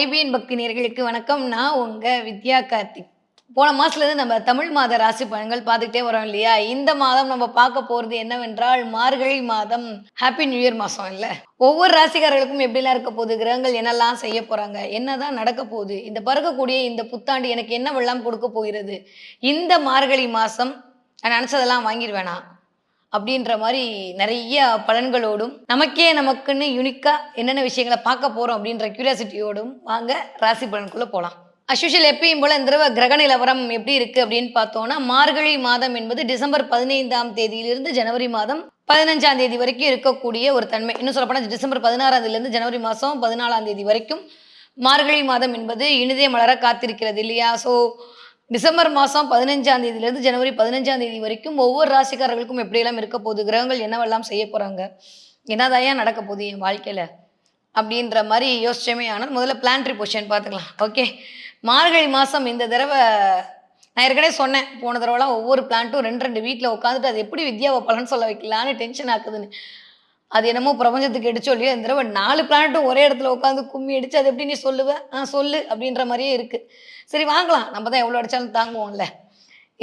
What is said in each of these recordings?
IBN பக்தி நேர்களுக்கு வணக்கம். நான் உங்க வித்யா கார்த்திக். போன மாசத்துலேருந்து நம்ம தமிழ் மாத ராசி பலன்கள் பார்த்துக்கிட்டே வரோம் இல்லையா? இந்த மாதம் நம்ம பார்க்க போறது என்னவென்றால் மார்கழி மாதம். ஹாப்பி நியூ இயர் மாசம் இல்ல. ஒவ்வொரு ராசிக்காரர்களுக்கும் எப்படிலாம் இருக்க போகுது? கிரகங்கள் என்னெல்லாம் செய்ய போறாங்க? என்னதான் நடக்க போகுது? இந்த பறக்கக்கூடிய இந்த புத்தாண்டு எனக்கு என்ன வெள்ளம் கொடுக்க போகிறது? இந்த மார்கழி மாசம் நான் நினச்சதெல்லாம் வாங்கிடுவேனா அப்படின்ற மாதிரி நிறைய பலன்களோடும் நமக்கே நமக்குன்னு யூனிக்காக என்னென்ன விஷயங்களை பார்க்க போகிறோம் அப்படின்ற கியூரியாசிட்டியோடும் வாங்க ராசி பலன்குள்ளே போகலாம் அஸ்யூஷல் எப்பயும் போல இந்த தடவை கிரக நிலவரம் எப்படி இருக்கு அப்படின்னு பார்த்தோன்னா மார்கழி மாதம் என்பது டிசம்பர் பதினைந்தாம் தேதியிலிருந்து ஜனவரி மாதம் பதினஞ்சாம் தேதி வரைக்கும் இருக்கக்கூடிய ஒரு தன்மை. இன்னும் சொல்லப்போனால் டிசம்பர் பதினாறாம் தேதியிலிருந்து ஜனவரி மாதம் பதினாலாம் தேதி வரைக்கும் மார்கழி மாதம் என்பது இனிதே மலர காத்திருக்கிறது இல்லையா? ஸோ டிசம்பர் மாதம் பதினஞ்சாம் தேதியிலேருந்து ஜனவரி பதினஞ்சாம் தேதி வரைக்கும் ஒவ்வொரு ராசிக்காரர்களுக்கும் எப்படியெல்லாம் இருக்க போகுது கிரகங்கள் என்னவெல்லாம் செய்ய போகிறாங்க என்னதாயா நடக்க போகுது என் வாழ்க்கையில் அப்படின்ற மாதிரி யோசிச்சமே ஆனால் முதல்ல பிளான்ட்ரி பொசிஷன் பார்த்துக்கலாம். ஓகே மார்கழி மாதம் இந்த தடவை நான் ஏற்கனவே சொன்னேன் போன தடவைலாம் ஒவ்வொரு பிளான்ட்டும் ரெண்டு ரெண்டு வீட்டில் உட்காந்துட்டு அது எப்படி வித்யாவை பலன் சொல்ல வைக்கலான்னு டென்ஷன் ஆக்குதுன்னு. அது என்னமோ பிரபஞ்சத்துக்கு எடுச்சோ இல்லையோ இந்த தடவை நாலு பிளானட்டும் ஒரே இடத்துல உட்காந்து கும்மி அடிச்சு அது எப்படி நீ சொல்லுவேன் ஆ சொல்லு அப்படின்ற மாதிரியே இருக்குது சரி வாங்கலாம். நம்ம தான் எவ்வளோ அடிச்சாலும் தாங்குவோம்ல.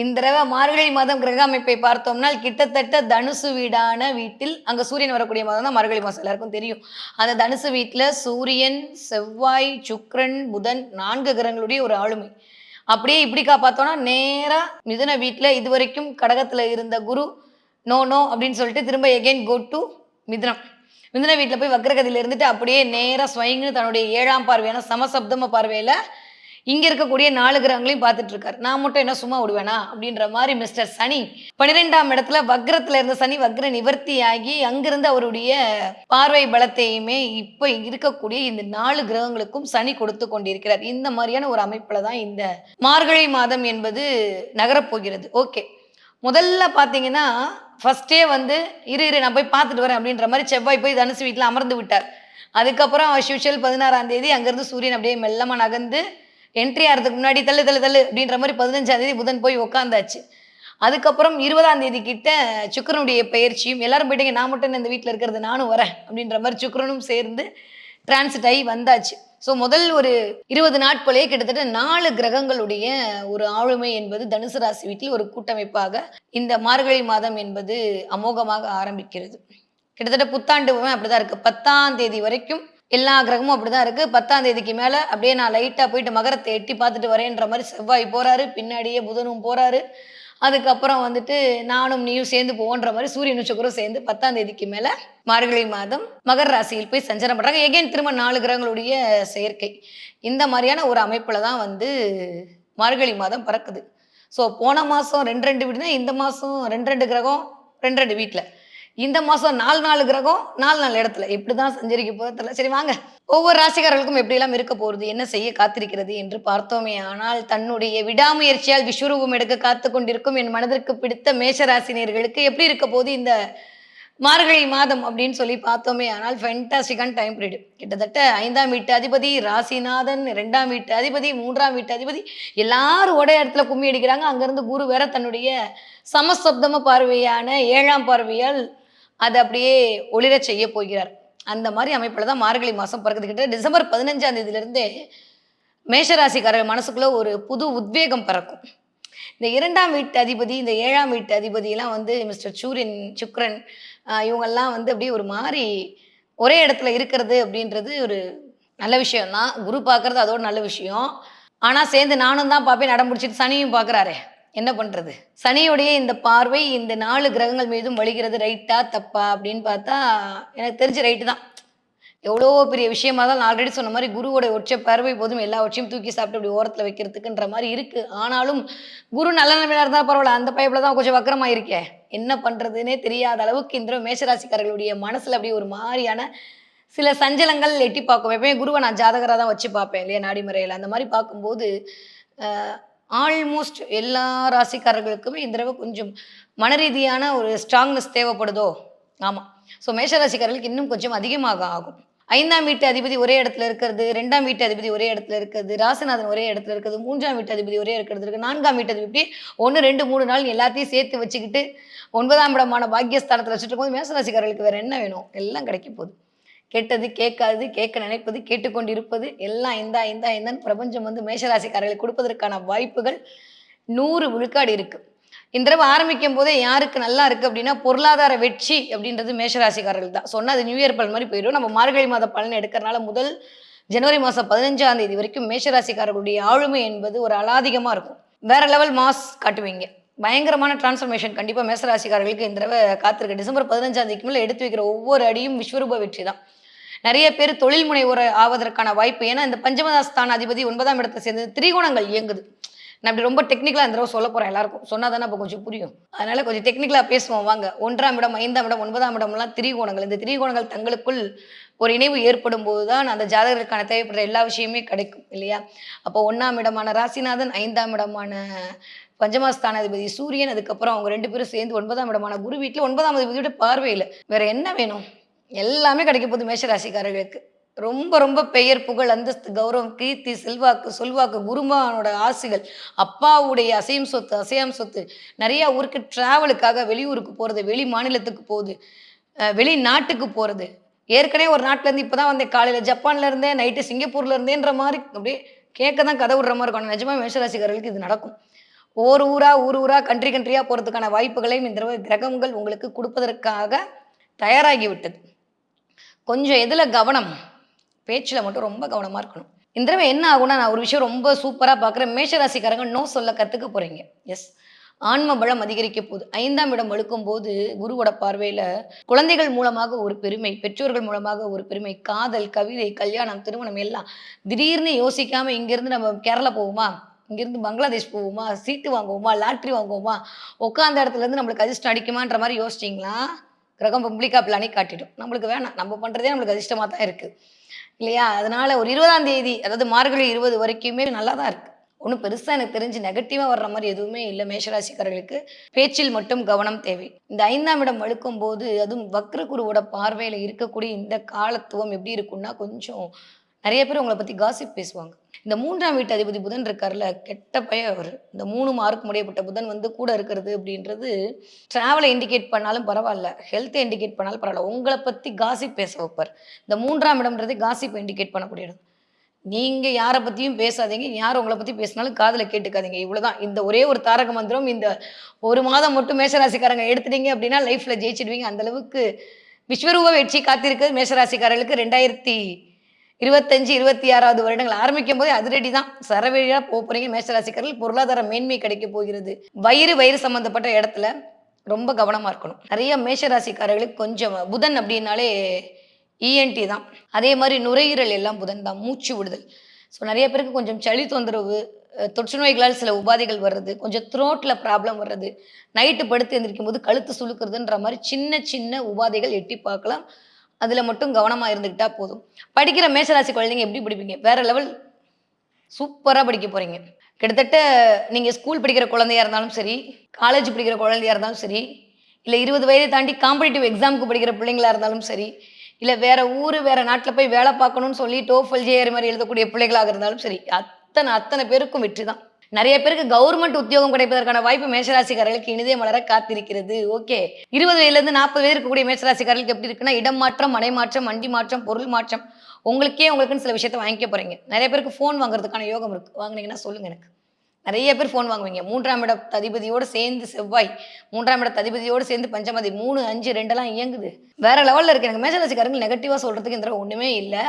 இந்த தடவை மார்கழி மாதம் கிரக அமைப்பை பார்த்தோம்னால் கிட்டத்தட்ட தனுசு வீடான வீட்டில் அங்கே சூரியன் வரக்கூடிய மாதம் தான் மார்கழி மாதம் எல்லாருக்கும் தெரியும். அந்த தனுசு வீட்டில் சூரியன் செவ்வாய் சுக்ரன் புதன் நான்கு கிரகங்களுடைய ஒரு ஆளுமை. அப்படியே இப்படிக்கா பார்த்தோன்னா நேராக மிதுன வீட்டில் இது வரைக்கும் கடகத்தில் இருந்த குரு நோ நோ அப்படின்னு சொல்லிட்டு திரும்ப எகெயின் கோ டு மிதுனம். மிதுன வீட்டில் போய் வக்ரகதியில் இருந்துட்டு அப்படியே நேராக ஸ்வயங்கு தன்னுடைய ஏழாம் பார்வையான சமசப்தம பார்வையில் இங்கே இருக்கக்கூடிய நாலு கிரகங்களையும் பார்த்துட்டு இருக்காரு நான் மட்டும் என்ன சும்மா விடுவேனா? அப்படின்ற மாதிரி மிஸ்டர் சனி பன்னிரெண்டாம் இடத்துல வக்ரத்தில் இருந்த சனி வக்ர நிவர்த்தி ஆகி அங்கிருந்து அவருடைய பார்வை பலத்தையுமே இப்போ இருக்கக்கூடிய இந்த நாலு கிரகங்களுக்கும் சனி கொடுத்து கொண்டிருக்கிறார். இந்த மாதிரியான ஒரு அமைப்பில் தான் இந்த மார்கழி மாதம் என்பது நகரப்போகிறது. ஓகே. முதல்ல பார்த்தீங்கன்னா ஃபர்ஸ்டே வந்து இரு இரு நான் போய் பார்த்துட்டு வரேன் அப்படின்ற மாதிரி செவ்வாய் போய் தனுசு வீட்டில் அமர்ந்து விட்டார். அதுக்கப்புறம் அஸ்யூஷுவல் பதினாறாம் தேதி அங்கேருந்து சூரியன் அப்படியே மெல்லமாக நகர்ந்து என்ட்ரி ஆகிறதுக்கு முன்னாடி தள்ளு தள்ளு தள்ளு அப்படின்ற மாதிரி பதினஞ்சாம் தேதி புதன் போய் உட்காந்தாச்சு அதுக்கப்புறம் இருபதாம் தேதி கிட்ட சுக்கரனுடைய பயிற்சியும் எல்லாரும் போயிட்டீங்க நான் மட்டும் இந்த வீட்டில் இருக்கிறது நானும் வரேன் அப்படின்ற மாதிரி சுக்கரனும் சேர்ந்து டிரான்சிட் ஆகி வந்தாச்சு. ஸோ முதல் ஒரு இருபது நாட்களே கிட்டத்தட்ட நாலு கிரகங்களுடைய ஒரு ஆளுமை என்பது தனுசு ராசி வீட்டில் ஒரு கூட்டமைப்பாக இந்த மார்கழி மாதம் என்பது அமோகமாக ஆரம்பிக்கிறது. கிட்டத்தட்ட புத்தாண்டு அப்படிதான் இருக்கு. பத்தாம் தேதி வரைக்கும் எல்லா கிரகமும் அப்படிதான் இருக்கு. பத்தாம் தேதிக்கு மேல அப்படியே நான் லைட்டா போயிட்டு மகரத்தை எட்டி பார்த்துட்டு வரேன்ற மாதிரி செவ்வாய் போறாரு. பின்னாடியே புதனும் போறாரு. அதுக்கப்புறம் வந்துட்டு நானும் நீயும் சேர்ந்து போன்ற மாதிரி சூரியன் நட்சத்திரம் சேர்ந்து பத்தாம் தேதிக்கு மேல மார்கழி மாதம் மகர ராசியில் போய் சஞ்சாரம் பண்றாங்க. எகைன் திரும்ப நாலு கிரகங்களுடைய செயற்கை இந்த மாதிரியான ஒரு அமைப்புல தான் வந்து மார்கழி மாதம் பறக்குது. ஸோ போன மாதம் ரெண்டு ரெண்டு வீடுனா இந்த மாதம் ரெண்டு ரெண்டு கிரகம் ரெண்டு ரெண்டு வீட்டில் இந்த மாதம் நாலு நாலு கிரகம் நாலு நாலு இடத்துல. இப்படி தான் சஞ்சரிக்க போகிறதில்ல சரி வாங்க. ஒவ்வொரு ராசிக்காரர்களுக்கும் எப்படியெல்லாம் இருக்க போகிறது என்ன செய்ய காத்திருக்கிறது என்று பார்த்தோமே. ஆனால் தன்னுடைய விடாமுயற்சியால் விஸ்வரூபம் எடுக்க காத்து கொண்டிருக்கும் என் மனதிற்கு பிடித்த மேஷ ராசினியர்களுக்கு எப்படி இருக்க போது இந்த மார்கழி மாதம் அப்படின்னு சொல்லி பார்த்தோமே. ஆனால் ஃபென்டாஸ்டிக்கான டைம் பீரியடு கிட்டத்தட்ட ஐந்தாம் வீட்டு அதிபதி ராசிநாதன் ரெண்டாம் வீட்டு அதிபதி மூன்றாம் வீட்டு அதிபதி எல்லாரும் ஒரே இடத்துல கும்மி அடிக்கிறாங்க. அங்கேருந்து குரு வேற தன்னுடைய சமசப்தம பார்வையான ஏழாம் பார்வையால் அதை அப்படியே ஒளிரச் செய்ய போகிறார். அந்த மாதிரி அமைப்பில் தான் மார்கழி மாதம் பிறகுது கிட்ட டிசம்பர் பதினஞ்சாம் தேதியிலிருந்தே மேஷராசிக்காரர் மனசுக்குள்ளே ஒரு புது உத்வேகம் பிறக்கும். இந்த இரண்டாம் வீட்டு அதிபதி இந்த ஏழாம் வீட்டு அதிபதியெல்லாம் வந்து மிஸ்டர் சூரியன் சுக்ரன் இவங்கெல்லாம் வந்து அப்படியே ஒரு மாதிரி ஒரே இடத்துல இருக்கிறது அப்படின்றது ஒரு நல்ல விஷயம் தான் குரு பார்க்கறது அதோட நல்ல விஷயம். ஆனால் சேர்ந்து நானும் தான் பார்ப்பேன் நடம் பிடிச்சிட்டு சனியும் பார்க்குறாரே. என்ன பண்ணுறது சனியுடைய இந்த பார்வை இந்த நாலு கிரகங்கள் மீதும் வழிகிறது ரைட்டா தப்பா அப்படின்னு பார்த்தா எனக்கு தெரிஞ்ச ரைட்டு தான். எவ்வளோ பெரிய விஷயமா தான் நான் ஆல்ரெடி சொன்ன மாதிரி குருவோட ஒற்றை பார்வை போதும் எல்லா ஒற்றையும் தூக்கி சாப்பிட்டு அப்படி ஓரத்தில் வைக்கிறதுக்குன்ற மாதிரி இருக்கு. ஆனாலும் குரு நல்ல நிலைமையா இருந்தால் பரவாயில்ல அந்த பைப்பில் தான் கொஞ்சம் வக்கரமா இருக்கே. என்ன பண்ணுறதுன்னே தெரியாத அளவுக்கு இந்த மேஷராசிக்காரர்களுடைய மனசில் அப்படியே ஒரு மாதிரியான சில சஞ்சலங்கள் எட்டி பார்க்கும். எப்பயுமே குருவை நான் ஜாதகராக தான் வச்சு பார்ப்பேன் இல்லையா நாடிமுறையில் அந்த மாதிரி பார்க்கும்போது ஆல்மோஸ்ட் எல்லா ராசிக்காரர்களுக்குமே இந்த தடவை கொஞ்சம் மனரீதியான ஒரு ஸ்ட்ராங்னஸ் தேவைப்படுதோ? ஆமாம் ஸோ மேஷராசிக்காரர்களுக்கு இன்னும் கொஞ்சம் அதிகமாக ஆகும். ஐந்தாம் வீட்டு அதிபதி ஒரே இடத்துல இருக்கிறது ரெண்டாம் வீட்டு அதிபதி ஒரே இடத்துல இருக்கிறது ராசிநாதன் ஒரே இடத்துல இருக்கிறது மூன்றாம் வீட்டு அதிபதி ஒரே இருக்கிறது இருக்கு நான்காம் வீட்டு அதிபதி ஒன்று ரெண்டு மூணு நாள் எல்லாத்தையும் சேர்த்து வச்சுக்கிட்டு ஒன்பதாம் இடமான பாக்கியஸ்தானத்தில் வச்சுட்டு போது மேசராசிக்காரர்களுக்கு வேறு என்ன வேணும்? எல்லாம் கிடைக்க போகுது. கெட்டது கேட்காது கேட்க நினைப்பது கேட்டுக்கொண்டிருப்பது எல்லாம் இந்தா இந்தா இந்தன்னு பிரபஞ்சம் வந்து மேஷராசிக்காரர்களை கொடுப்பதற்கான வாய்ப்புகள் நூறு விழுக்காடு இருக்கு. இந்த தடவை ஆரம்பிக்கும் போதே யாருக்கு நல்லா இருக்கு அப்படின்னா பொருளாதார வெற்றி அப்படின்றது மேஷராசிக்காரர்கள் தான். சொன்னா அது நியூ இயர் பலன் மாதிரி போயிடும். நம்ம மார்கழி மாத பலன் எடுக்கிறனால முதல் ஜனவரி மாதம் பதினஞ்சாம் தேதி வரைக்கும் மேஷராசிக்காரர்களுடைய ஆளுமை என்பது ஒரு அலாதிகமாக இருக்கும். வேற லெவல் மாஸ் காட்டுவீங்க. பயங்கரமான டிரான்ஸ்ஃபர்மேஷன் கண்டிப்பாக மேசராசிக்காரர்களுக்கு இந்த தடவை காத்திருக்கு. டிசம்பர் பதினஞ்சாம் தேதிக்கு மேலே எடுத்து வைக்கிற ஒவ்வொரு அடியும் விஸ்வரூப வெற்றி தான். நிறைய பேர் தொழில் முனைவோர் ஆவதற்கான வாய்ப்பு ஏன்னா இந்த பஞ்சமதாஸ்தான அதிபதி ஒன்பதாம் இடத்தை சேர்ந்து திரிகோணங்கள் இயங்குது. நான் அப்படி ரொம்ப டெக்னிக்கலாக இந்த தடவை சொல்ல போகிறேன் எல்லாருக்கும். சொன்னால் தானே அப்போ கொஞ்சம் புரியும். அதனால கொஞ்சம் டெக்னிக்கலாக பேசுவோம். வாங்க. ஒன்றாம் இடம் ஐந்தாம் இடம் ஒன்பதாம் இடம்லாம் திரிகோணங்கள். இந்த திரிகோணங்கள் தங்களுக்குள் ஒரு இணைவு ஏற்படும் போது தான் அந்த ஜாதகருக்கான தேவைப்படுற எல்லா விஷயமே கிடைக்கும் இல்லையா? அப்போ ஒன்றாம் இடமான ராசிநாதன் ஐந்தாம் இடமான பஞ்சமஸ்தானாதிபதி சூரியன் அதுக்கப்புறம் அவங்க ரெண்டு பேரும் சேர்ந்து ஒன்பதாம் இடமான குரு வீட்டில் ஒன்பதாம் அதிபதியோட பார்வையில். வேற என்ன வேணும்? எல்லாமே கிடைக்க போகுது மேஷராசிக்காரர்களுக்கு. ரொம்ப ரொம்ப பெயர் புகழ் அந்தஸ்து கௌரவம் கீர்த்தி செல்வாக்கு சொல்வாக்கு குருமானோட ஆசைகள் அப்பாவுடைய அசையும் சொத்து அசையாம் சொத்து. நிறைய ஊருக்கு டிராவலுக்காக வெளியூருக்கு போகிறது வெளி மாநிலத்துக்கு போகுது வெளிநாட்டுக்கு போகிறது ஏற்கனவே ஒரு நாட்டிலேருந்து இப்போ தான் வந்தேன். காலையில் ஜப்பான்ல இருந்தே நைட்டு சிங்கப்பூர்ல இருந்தேன்ற மாதிரி அப்படியே கேட்க தான் கதை விடுற மாதிரி இருக்கும். நிஜமாக மேஷராசிக்காரர்களுக்கு இது நடக்கும். ஓர் ஊரா ஊர் ஊரா கண்ட்ரி கண்ட்ரியாக போகிறதுக்கான வாய்ப்புகளையும் இந்த தடவை கிரகங்கள் உங்களுக்கு கொடுப்பதற்காக தயாராகிவிட்டது. கொஞ்சம் எதில் கவனம்? பேச்சில் மட்டும் ரொம்ப கவனமாக இருக்கணும். இந்த தடவை என்ன ஆகும்னா நான் ஒரு விஷயம் ரொம்ப சூப்பராக பார்க்குறேன். மேஷராசிக்காரங்க நோ சொல்ல கற்றுக்க போகிறீங்க எஸ் ஆன்ம பலம் அதிகரிக்க போகுது. ஐந்தாம் இடம் வழுக்கும் போது குருவோட பார்வையில் குழந்தைகள் மூலமாக ஒரு பெருமை பெற்றோர்கள் மூலமாக ஒரு பெருமை காதல் கவிதை கல்யாணம் திருமணம் எல்லாம் திடீர்னு யோசிக்காம இங்கேருந்து நம்ம கேரளா போவோமா? இங்கேருந்து பங்களாதேஷ் போவோமா? சீட்டு வாங்குவோமா? லாட்ரி வாங்குவோமா? உட்காந்த இடத்துல இருந்து நம்மளுக்கு அதிர்ஷ்டம் அடிக்குமான்ற மாதிரி யோசிச்சிங்களா கிரகம் பப்ளிக்காக பிளானே காட்டிடும். நம்மளுக்கு வேணாம். நம்ம பண்ணுறதே நம்மளுக்கு அதிர்ஷ்டமாக தான் இருக்குது இல்லையா? அதனால் ஒரு இருபதாம் தேதி அதாவது மார்கழி இருபது வரைக்குமே நல்லா தான் இருக்குது ஒன்றும் பெருசாக எனக்கு தெரிஞ்சு நெகட்டிவாக வர்ற மாதிரி எதுவுமே இல்லை மேஷராசிக்காரர்களுக்கு. பேச்சில் மட்டும் கவனம் தேவை. இந்த ஐந்தாம் இடம் வழுக்கும் போது அதுவும் வக்ரகுருவோட பார்வையில் இருக்கக்கூடிய இந்த காலத்துவம் எப்படி இருக்கும்னா கொஞ்சம் நிறைய பேர் உங்களை பற்றி காசிப் பேசுவாங்க. இந்த மூன்றாம் வீட்டு அதிபதி புதன் இருக்கார்ல கெட்ட பய அவர். இந்த மூணு மார்க் முடியப்பட்ட புதன் வந்து கூட இருக்கிறது அப்படின்றது ட்ராவலை இண்டிகேட் பண்ணாலும் பரவாயில்ல ஹெல்த்தை இண்டிகேட் பண்ணாலும் பரவாயில்ல. உங்களை பற்றி காசிப் பேச வைப்பார். இந்த மூன்றாம் இடம்ன்றது காசிப் இண்டிகேட் பண்ணக்கூடியது. நீங்கள் யாரை பற்றியும் பேசாதீங்க. யார் உங்களை பற்றி பேசினாலும் காதில் கேட்டுக்காதீங்க. இவ்வளோதான் இந்த ஒரே ஒரு தாரக மந்திரம் இந்த ஒரு மாதம் மட்டும் மேஷராசிக்காரங்க எடுத்துட்டீங்க அப்படின்னா லைஃப்பில் ஜெயிச்சிடுவீங்க. அந்த அளவுக்கு விஸ்வரூப வெற்றி காத்திருக்கு மேஷராசிக்காரர்களுக்கு. ரெண்டாயிரத்தி இருபத்தஞ்சு இருபத்தி ஆறாவது வருடங்கள் ஆரம்பிக்கும் போதே அதிரடி தான் சரவெளியாக போக போறீங்க. மேஷராசிக்காரர்கள் பொருளாதார மேன்மை கிடைக்க போகிறது. வயிறு வயிறு சம்பந்தப்பட்ட இடத்துல ரொம்ப கவனமா இருக்கணும். நிறைய மேஷராசிக்காரர்களுக்கு கொஞ்சம் புதன் அப்படின்னாலே இஎன்டி தான். அதே மாதிரி நுரையீரல் எல்லாம் புதன் தான். மூச்சு விடுதல். ஸோ நிறைய பேருக்கு கொஞ்சம் சளி தொந்தரவு தொற்று நோய்களால் சில உபாதைகள் வர்றது கொஞ்சம் த்ரோட்டில் ப்ராப்ளம் வர்றது நைட்டு படுத்து எழுந்திரிக்கும் போது கழுத்து சுழுக்கிறதுன்ற மாதிரி சின்ன சின்ன உபாதைகள் எட்டி பார்க்கலாம். அதில் மட்டும் கவனமாக இருந்துக்கிட்டா போதும். படிக்கிற மேஷராசி குழந்தைங்க எப்படி படிப்பீங்க? வேற லெவல் சூப்பராக படிக்க போகிறீங்க கிட்டத்தட்ட நீங்கள் ஸ்கூல் படிக்கிற குழந்தையா இருந்தாலும் சரி காலேஜ் படிக்கிற குழந்தையா இருந்தாலும் சரி இல்லை இருபது வயதை தாண்டி காம்படிட்டிவ் எக்ஸாமுக்கு படிக்கிற பிள்ளைங்களா இருந்தாலும் சரி இல்லை வேற ஊர் வேற நாட்டில் போய் வேலை பார்க்கணும்னு சொல்லி டோஃபல் ஜேஆர் மாதிரி எழுதக்கூடிய பிள்ளைகளாக இருந்தாலும் சரி அத்தனை அத்தனை பேருக்கும் வெற்றி தான் நிறைய பேருக்கு கவர்மெண்ட் உத்தியோகம் கிடைப்பதற்கான வாய்ப்பு மேஷராசிக்காரர்களுக்கு இனிதே மலர காத்திருக்கிறது. ஓகே இருபது வயதுலேருந்து நாற்பது வயது இருக்கக்கூடிய மேஷராசிக்காரர்களுக்கு எப்படி இருக்குன்னா இடம் மாற்றம் மனை மாற்றம் வண்டி மாற்றம் பொருள் மாற்றம் உங்களுக்கே உங்களுக்குன்னு சில விஷயத்தை வாங்கிக்க போறீங்க. நிறைய பேருக்கு ஃபோன் வாங்குறதுக்கான யோகம் இருக்கு. வாங்கினீங்கன்னா சொல்லுங்க எனக்கு. நிறைய பேர் ஃபோன் வாங்குவீங்க. மூன்றாம் இட ததிபதியோடு சேர்ந்து செவ்வாய் மூன்றாம் இட ததிபதியோடு சேர்ந்து பஞ்சமதி மூணு அஞ்சு ரெண்டெல்லாம் இயங்குது. வேற லெவலில் இருக்கு. எனக்கு மேஷராசிக்காரங்க நெகட்டிவாக சொல்றதுக்கு இந்த ஒன்றுமே இல்லை.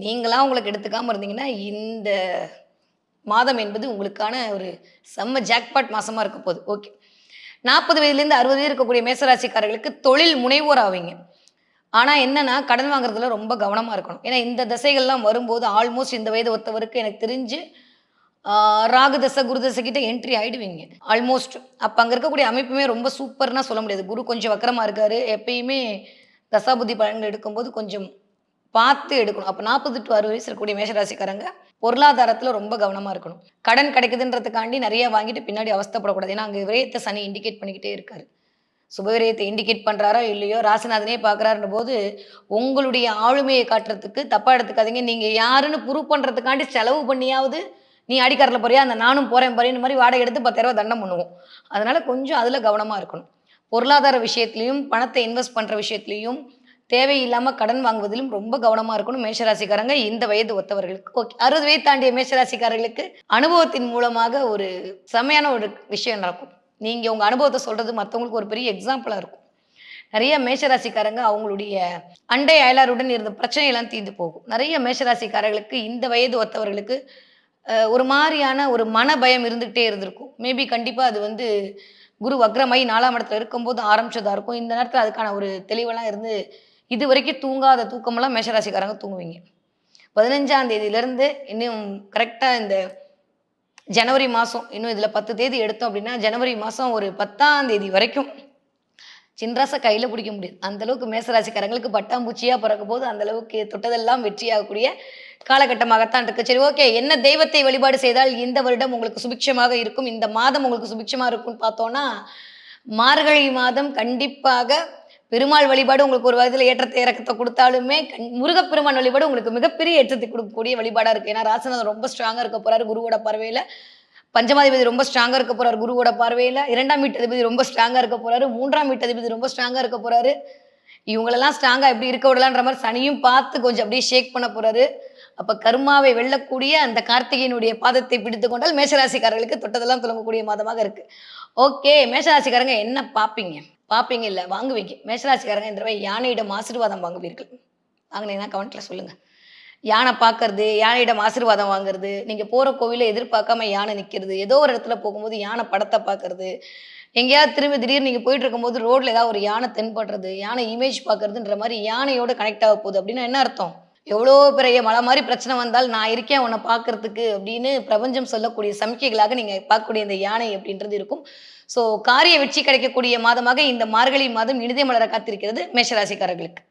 நீங்களாம் உங்களுக்கு எடுத்துக்காம இருந்தீங்கன்னா இந்த மாதம் என்பது உங்களுக்கான ஒரு செம்ம ஜாக்பாட் மாசமா இருக்க போகுது. ஓகே நாற்பது வயதுலேருந்து அறுபது வயது இருக்கக்கூடிய மேசராசிக்காரர்களுக்கு தொழில் முனைவோர் ஆவீங்க. ஆனால் என்னன்னா கடன் வாங்குறதுல ரொம்ப கவனமாக இருக்கணும். ஏன்னா இந்த தசைகள்லாம் வரும்போது ஆல்மோஸ்ட் இந்த வயது ஒத்தவருக்கு எனக்கு தெரிஞ்சு ராகு தசை குரு தசை கிட்ட என்ட்ரி ஆகிடுவீங்க ஆல்மோஸ்ட் அப்போ அங்கே இருக்கக்கூடிய அமைப்புமே ரொம்ப சூப்பர்னா சொல்ல முடியாது. குரு கொஞ்சம் வக்கரமாக இருக்காரு. எப்பயுமே தசாபுத்தி பலன்கள் எடுக்கும்போது கொஞ்சம் பார்த்து எடுக்கணும். அப்போ நாற்பது டு அறுபது வயசு இருக்கக்கூடிய மேஷராசிக்காரங்க பொருளாதாரத்தில் ரொம்ப கவனமாக இருக்கணும். கடன் கிடைக்குதுன்றதுக்காண்டி நிறைய வாங்கிட்டு பின்னாடி அவஸ்தப்படக்கூடாது. ஏன்னா அங்கே விரயத்தை சனி இண்டிகேட் பண்ணிக்கிட்டே இருக்காரு. சுபவிரயத்தை இண்டிகேட் பண்ணுறாரோ இல்லையோ ராசிநாதனே பார்க்குறாருன்ற போது உங்களுடைய ஆளுமையை காட்டுறதுக்கு தப்பாக எடுத்துக்காதீங்க. நீங்கள் யாருன்னு ப்ரூவ் பண்ணுறதுக்காண்டி செலவு பண்ணியாவது நீ அடிக்காரில் போறியா? அந்த நானும் போகிறேன் போறேன்னு மாதிரி வாடகை எடுத்து பத்தாயிரம் தண்டம் பண்ணுவோம். அதனால் கொஞ்சம் அதில் கவனமாக இருக்கணும். பொருளாதார விஷயத்துலையும் பணத்தை இன்வெஸ்ட் பண்ணுற விஷயத்துலையும் தேவையில்லாமல் கடன் வாங்குவதிலும் ரொம்ப கவனமாக இருக்கணும் மேஷராசிக்காரங்க. இந்த வயது ஒத்தவர்களுக்கு. ஓகே அறுபது வயது தாண்டிய மேஷராசிக்காரர்களுக்கு அனுபவத்தின் மூலமாக ஒரு செமையான ஒரு விஷயம் நடக்கும். நீங்கள் உங்கள் அனுபவத்தை சொல்கிறது மற்றவங்களுக்கு ஒரு பெரிய எக்ஸாம்பிளாக இருக்கும். நிறைய மேஷராசிக்காரங்க அவங்களுடைய அண்டை அயலாருடன் இருந்த பிரச்சனையெல்லாம் தீர்ந்து போகும். நிறைய மேஷராசிக்காரர்களுக்கு இந்த வயது ஒத்தவர்களுக்கு ஒரு மாதிரியான ஒரு மன பயம் இருந்துகிட்டே இருந்திருக்கும். மேபி கண்டிப்பாக அது வந்து குரு வக்ரமாயி நாலாம் இடத்துல இருக்கும்போது ஆரம்பிச்சதாக இருக்கும். இந்த நேரத்தில் அதுக்கான ஒரு தெளிவெல்லாம் இருந்து இது வரைக்கும் தூங்காத தூக்கமெல்லாம் மேஷராசிக்காரங்க தூங்குவீங்க. பதினஞ்சாம் தேதியிலேருந்து இன்னும் கரெக்டாக இந்த ஜனவரி மாதம் இன்னும் இதில் பத்து தேதி எடுத்தோம் அப்படின்னா ஜனவரி மாதம் ஒரு பத்தாம் தேதி வரைக்கும் சின்ராசை கையில் பிடிக்க முடியாது அந்தளவுக்கு மேசராசிக்காரங்களுக்கு பட்டாம்பூச்சியாக பிறக்க போது அந்தளவுக்கு தொட்டதெல்லாம் வெற்றியாகக்கூடிய காலகட்டமாகத்தான் இருக்கு. சரி ஓகே என்ன தெய்வத்தை வழிபாடு செய்தால் இந்த வருடம் உங்களுக்கு சுபிக்ஷமாக இருக்கும்? இந்த மாதம் உங்களுக்கு சுபிக்ஷமாக இருக்கும்னு பார்த்தோன்னா மார்கழி மாதம் கண்டிப்பாக பெருமாள் வழிபாடு உங்களுக்கு ஒரு வயதில் ஏற்றத்தை இறக்கத்தை கொடுத்தாலுமே முருகப்பெருமான் வழிபாடு உங்களுக்கு மிகப்பெரிய ஏற்றத்தை கொடுக்கக்கூடிய வழிபாடாக இருக்குது ஏன்னா ராசநாதன் ரொம்ப ஸ்ட்ராங்காக இருக்க போறாரு குருவோட பார்வையில். பஞ்சமாதிபதி ரொம்ப ஸ்ட்ராங்காக இருக்க போறாரு குருவோட பார்வையில். இரண்டாம் வீட்டதிபதி ரொம்ப ஸ்ட்ராங்காக இருக்க போறாரு. மூன்றாம் வீட்டதிபதி ரொம்ப ஸ்ட்ராங்காக இருக்க போறாரு. இவங்களெல்லாம் ஸ்ட்ராங்காக எப்படி இருக்க விடலான்ற மாதிரி சனியும் பார்த்து கொஞ்சம் அப்படியே ஷேக் பண்ண போறாரு. அப்போ கர்மாவை வெல்லக்கூடிய அந்த கார்த்திகையினுடைய பாதத்தை பிடித்து கொண்டால் மேஷராசிக்காரர்களுக்கு தொட்டதெல்லாம் துளங்கக்கூடிய மாதமாக இருக்கு. ஓகே மேஷராசிக்காரங்க என்ன பார்ப்பீங்க பார்ப்பீங்க இல்லை வாங்குவீங்க. மேஷராசிக்காரங்க இந்த தடவை யானையிடம் ஆசீர்வாதம் வாங்குவீர்கள். வாங்கினீங்கன்னா கவனத்தில் சொல்லுங்கள் யானை பார்க்கறது யானையிடம் ஆசீர்வாதம் வாங்குறது நீங்கள் போகிற கோவிலை எதிர்பார்க்காம யானை நிற்கிறது ஏதோ ஒரு இடத்துல போகும்போது யானை படத்தை பார்க்கறது எங்கேயாவது திரும்பி திடீர்னு நீங்கள் போயிட்டு இருக்கும்போது ரோட்டில் ஏதாவது ஒரு யானை தென்படுறது யானை இமேஜ் பார்க்கறதுன்ற மாதிரி யானையோட கனெக்ட் ஆக போகுது அப்படின்னா என்ன அர்த்தம்? எவ்வளோ பெரிய மலை மாதிரி பிரச்சனை வந்தால் நான் இருக்கேன் உன்னை பார்க்கறதுக்கு அப்படின்னு பிரபஞ்சம் சொல்லக்கூடிய சமிக்கைகளாக நீங்கள் பார்க்கக்கூடிய இந்த யானை அப்படின்றது இருக்கும். ஸோ காரிய வெற்றி கிடைக்கக்கூடிய மாதமாக இந்த மார்கழி மாதம் இனிதே மலர காத்திருக்கிறது மேஷராசிக்காரர்களுக்கு.